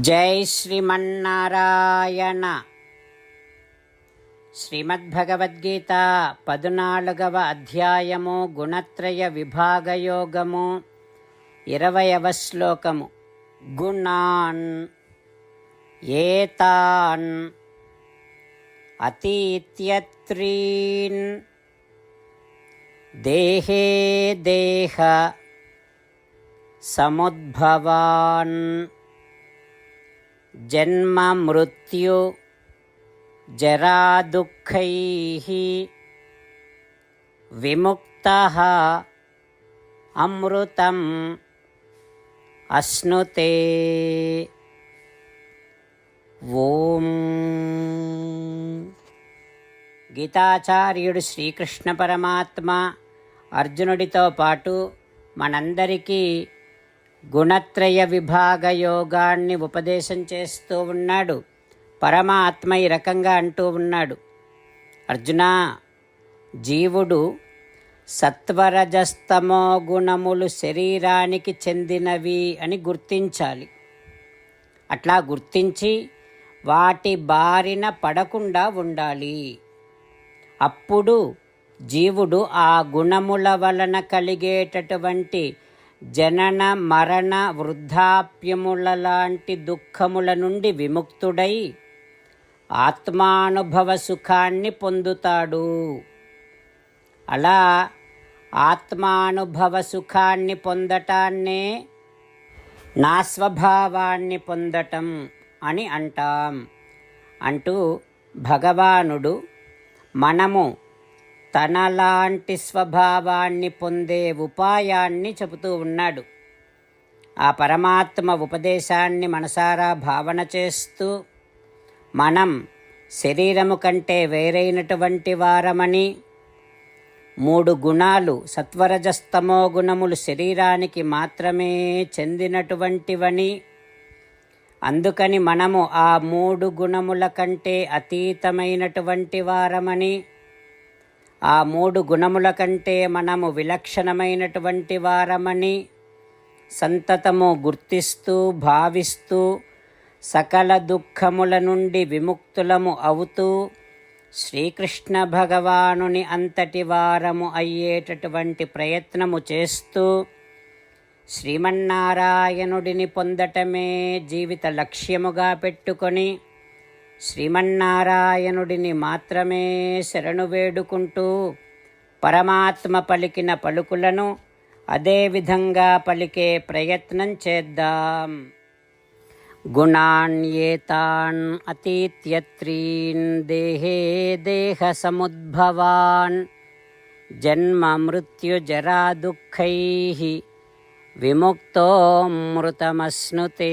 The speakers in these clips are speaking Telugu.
జై శ్రీమన్నారాయణ. శ్రీమద్భగవద్గీత పదునాలుగవ అధ్యాయము గుణత్రయ విభాగయోగము ఇరవయవ శ్లోకము. గుణాన్ ఏతాన్ అతీత్యత్రీన్ దేహే దేహ సముద్భవాన్ జన్మ మృత్యు జరాదుఃఖై విముక్త అమృతం అశ్నుతే. ఓం. గీతాచార్యుడు శ్రీకృష్ణ పరమాత్మ అర్జునుడితో పాటు మనందరికీ గుణత్రయ విభాగ యోగాన్ని ఉపదేశం చేస్తూ ఉన్నాడు. పరమాత్మ ఈ రకంగా అంటూ ఉన్నాడు. అర్జున జీవుడు సత్వరజస్తమో గుణములు శరీరానికి చెందినవి అని గుర్తించాలి. అట్లా గుర్తించి వాటి బారిన పడకుండా ఉండాలి. అప్పుడు జీవుడు ఆ గుణముల వలన కలిగేటటువంటి జనన మరణ వృద్ధాప్యముల లాంటి దుఃఖముల నుండి విముక్తుడై ఆత్మానుభవ సుఖాన్ని పొందుతాడు. అలా ఆత్మానుభవ సుఖాన్ని పొందటాన్నే నా స్వభావాన్ని పొందటం అని అంటాం. అంటూ భగవానుడు మనము తనలాంటి స్వభావాన్ని పొందే ఉపాయాన్ని చెబుతూ ఉన్నాడు. ఆ పరమాత్మ ఉపదేశాన్ని మనసారా భావన చేస్తూ మనం శరీరము కంటే వేరైనటువంటి వారమని మూడు గుణాలు సత్వరజస్తమో గుణములు శరీరానికి మాత్రమే చెందినటువంటివని అందుకని మనము ఆ మూడు గుణముల కంటే అతీతమైనటువంటి వారమని ఆ మూడు గుణముల కంటే మనము విలక్షణమైనటువంటి వారమని సంతతము గుర్తిస్తూ భావిస్తూ సకల దుఃఖముల నుండి విముక్తులము అవుతూ శ్రీకృష్ణ భగవానుని అంతటి వారము అయ్యేటటువంటి ప్రయత్నము చేస్తూ శ్రీమన్నారాయణుడిని పొందటమే జీవిత లక్ష్యముగా పెట్టుకొని శ్రీమన్నారాయణుడిని మాత్రమే శరణు వేడుకుంటూ పరమాత్మ పలికిన పలుకులను అదేవిధంగా పలికే ప్రయత్నం చేద్దాం. గుణాన్యేతాన్ అతీత్యత్రీన్ దేహే దేహ సముద్భవాన్ జన్మ మృత్యుజరా దుఃఖై విముక్తోమృతమశ్నుతే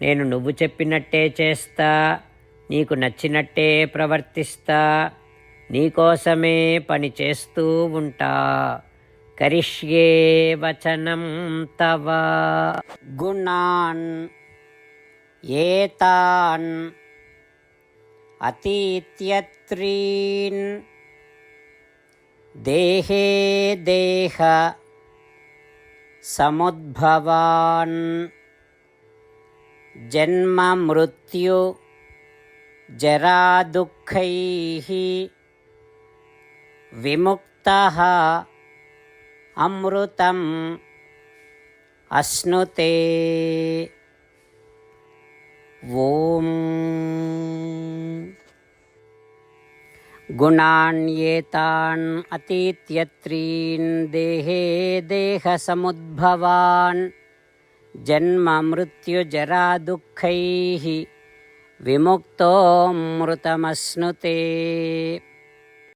నేను నువ్వు చెప్పినట్టే చేస్తా నీకు నచ్చినట్టే ప్రవర్తిస్తా నీకోసమే పని చేస్తూ ఉంటా. కరిష్యే వచనం తవ. గుణాన్ ఏతాన్ అతీత్యత్రీన్ దేహే దేహ సముద్భవాన్ जन्ममृत्यु जरादुःखैः विमुक्तः अमृतम् अश्नुते। ॐ। गुणान्येतान् अतित्यत्रीन् देहे देहसमुद्भवान्। जन्ममृत्युजरादुःखैः विमुक्तोऽमृतमश्नुते